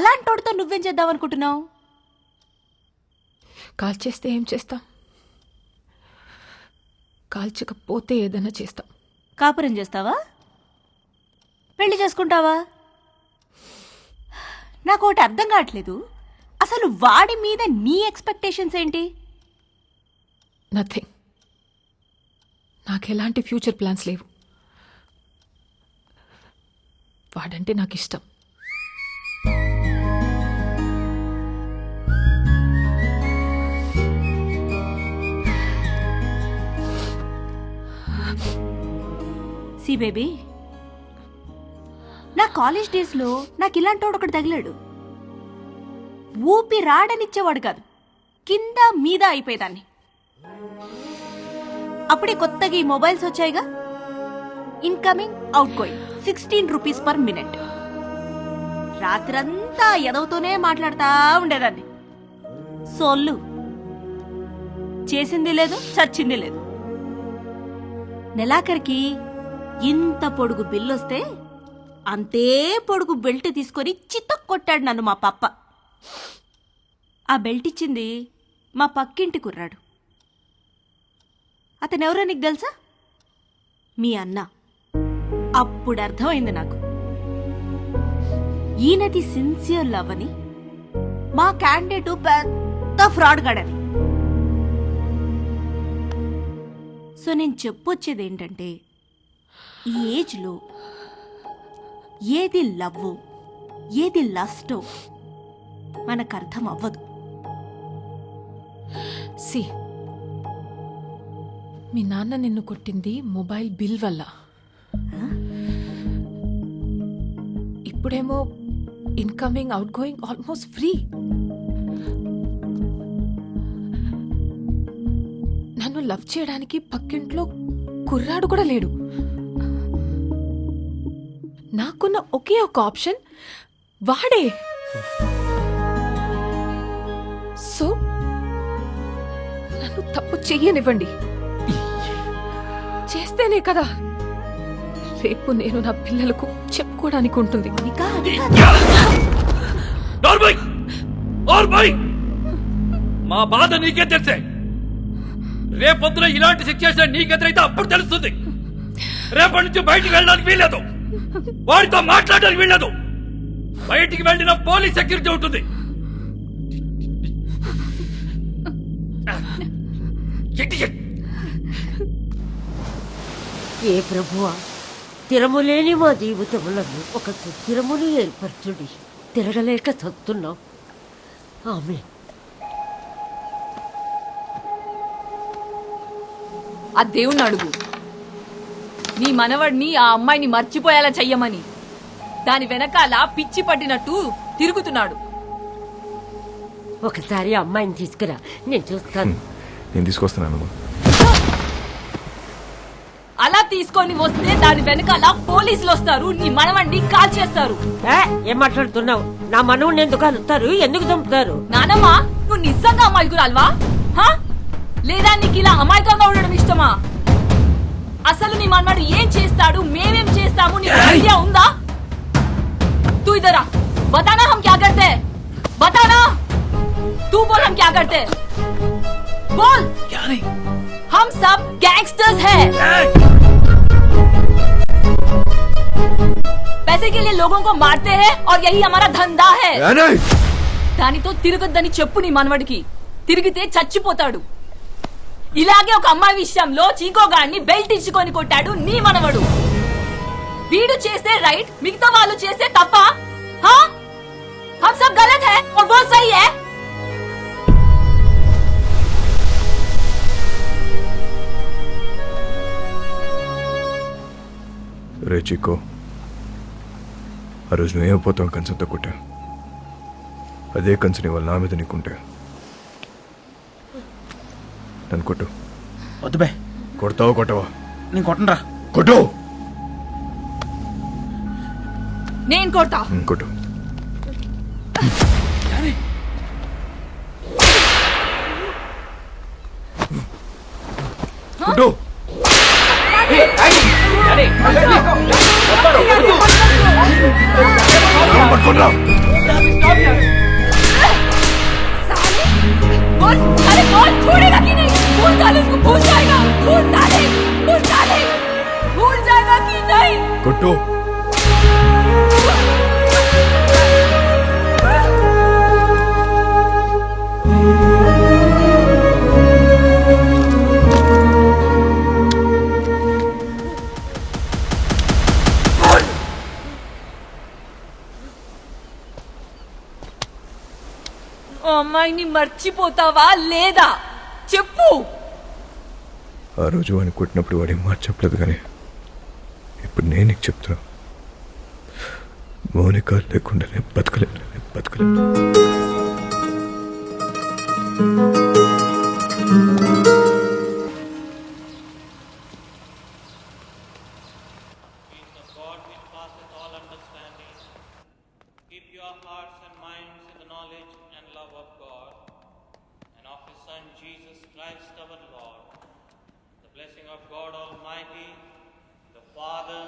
అలాంటోడితో నువ్వేం చేద్దాం అనుకుంటున్నావు కాల్ చేస్తే ఏం చేస్తాం? కాల్చకపోతే ఏదైనా చేస్తాం. కాపురం చేస్తావా? పెళ్ళి చేసుకుంటావా? నాకు ఒకటి అర్థం కావట్లేదు. అసలు వాడి మీద నీ ఎక్స్పెక్టేషన్స్ ఏంటి? నథింగ్ నాకు ఎలాంటి ఫ్యూచర్ ప్లాన్స్ లేవు. వాడంటే నాకు ఇష్టం. సి బేబీ నా కాలేజ్ డేస్లో నాకు ఇలాంటోడు ఒకటి తగిలాడు. ఊపి రాడనిచ్చేవాడు కాదు. కింద మీద అయిపోయేదాన్ని. అప్పుడే కొత్తగా ఈ mobiles వచ్చాయిగా. Incoming outgoing sixteen rupees per minute రాత్రంతా ఎదవుతూనే మాట్లాడుతూ ఉండేదాన్ని. సోళ్ళు. చేసింది లేదు చచ్చింది లేదు. నెలాఖరికి ఇంత పొడుగు బిల్లొస్తే అంతే పొడుగు బెల్ట్ తీసుకొని చితక్ కొట్టాడు నన్ను మా పప్ప. ఆ బెల్ట్ ఇచ్చింది మా పక్కింటి కుర్రాడు. అతనెవరో నీకు తెలుసా? మీ అన్న. అప్పుడు అర్థమైంది నాకు. ఈయనది సిన్సియర్ లవ్ అని మా క్యాండిడేట్ పెద్ద ఫ్రాడ్ గడని. సో నేను చెప్పొచ్చేది ఏంటంటే ఈ ఏజ్లో? ఏది లవ్వో? ఏది లస్టో? మనకు అర్థం అవ్వదు సి మీ నాన్న నిన్ను కొట్టింది మొబైల్ బిల్ వల్ల. ఇప్పుడేమో incoming outgoing almost free. నన్ను లవ్ చేయడానికి పక్కింట్లో కుర్రాడు కూడా లేడు. నాకున్న ఒకే ఒక ఆప్షన్. వాడే. సో నన్ను తప్పు చెయ్యనివ్వండి. చేస్తేనే కదా. రేపు నేను నా పిల్లలకు చెప్పుకోవడానికి ఉంటుంది. మా బాధ నీకే తెలిసే. రేపొద్దున ఇలాంటి సిచ్యువేషన్ నీకెదురైతే అప్పుడు తెలుస్తుంది. రేపటి నుంచి బయటికి వెళ్ళడానికి వీల్లేదు. వాడితో మాట్లాడడానికి వీల్లేదు. బయటికి వెళ్ళిన పోలీస్ సెక్యూరిటీ ఉంటుంది. ఏ ప్రభువా స్థిరము లేని మా జీవితములను ఒక సుస్థిరమును ఏర్పరచుడి. తిరగలేక చస్తున్నాం ఆమె ఆ దేవుణ్ణి అడుగు. నీ మనవడిని ఆ అమ్మాయిని మర్చిపోయేలా చెయ్యమని. దాని వెనకాల పిచ్చి పట్టినట్టు తిరుగుతున్నాడు. ఒకసారి అమ్మాయిని తీసుకురా. నేను చూస్తాను. నేను తీసుకొస్తున్నాను అలా తీసుకొని వస్తే దాని వెనకాల పోలీసులు వస్తారు నీ మనవడిని కాల్ చేస్తారు. ఏ, ఏం మాట్లాడుతున్నావు? నా మనవుని ఎందుకు అలుస్తారు ఎందుకు చంపుతారు? నానమ్మ నువ్వు నిజంగా అమాయకురాల్వా? హా? లేదా నీకు ఇలా అమాయకంగా ఉండడం ఇష్టమా? అసలు నీ మనవాడు ఏం చేస్తాడు మేమేం చేస్తాము నీకు ఐడియా ఉందా तू इधर आ बताना हम क्या करते हैं बताना तू बोल हम क्या करते हैं बोल हम सब गैंगस्टर्स हैं पैसे के लिए लोगों को मारते हैं और यही हमारा धंधा है దానితో తిరగొద్దని చెప్పు నీ మనవడికి తిరిగితే చచ్చిపోతాడు ఇలాగే ఒక అమ్మాయి విషయంలో చీకోగాన్ని బెల్ట్ ఇచ్చుకొని కొట్టాడు నీ మనవడు వీడు చేస్తే రైట్ మిగతా వాళ్ళు చేస్తే తప్ప హా? हम सब गलत है और वो सही है రే చిక్కో ఆ రోజు నువ్వేమైపోతాం కంచంతో కొట్టా అదే కంచని వాళ్ళ నా మీద నీకుంటే నన్ను కొట్టు వద్దు బే కొడతావా కొట్టవా నేను కొట్టనరా కొట్టు నేను కొడతా ఉమ్, కొట్టు కొట్టు పట్టుకోండి రా. बोल अरे बोल छोड़ेगा कि नहीं भूल डाले उसको भूल जाएगा भूल डाले भूल डाले भूल जाएगा कि नहीं కొట్టు ఆ అమ్మాయిని మర్చిపోతావా లేదా చెప్పు ఆ రోజు వాడిని కొట్టినప్పుడు వాడి మాట చెప్పలేదు కానీ ఇప్పుడు నేను నీకు చెప్తున్నా మౌనిక లేకుండా నేను బతకలేను నేను బతకలేను. Keep your hearts and minds in the knowledge and love of God of His Son Jesus Christ our Lord. The blessing of God Almighty, the Father,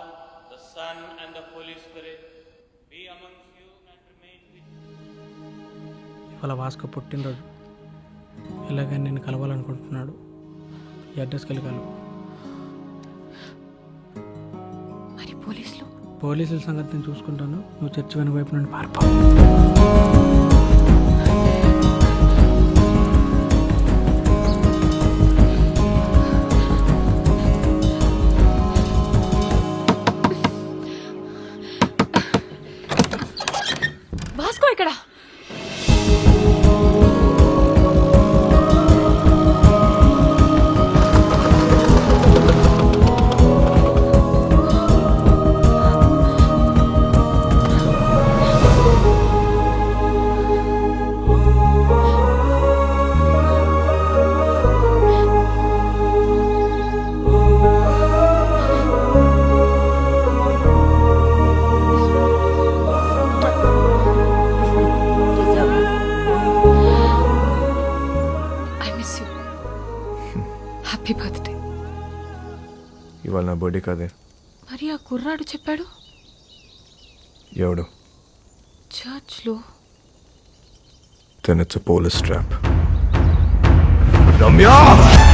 the Son, and the Holy Spirit be amongst you and remain with you. ఇవాళ Vasco పుట్టినరోజు ఎలాగైనా నేను కలవాలనుకుంటున్నాడు ఈ అడ్రస్కి వెళ్ళి కలవు మరి పోలీసులు పోలీసుల సంగతి నేను చూసుకుంటాను నువ్వు చర్చి వెనుక వైపు నుండి పారిపో ఇవాళ నా బర్త్డే కాదే మరి ఆ కుర్రాడు చెప్పాడు ఎవడు చర్చ్లో a police trap. Ramya!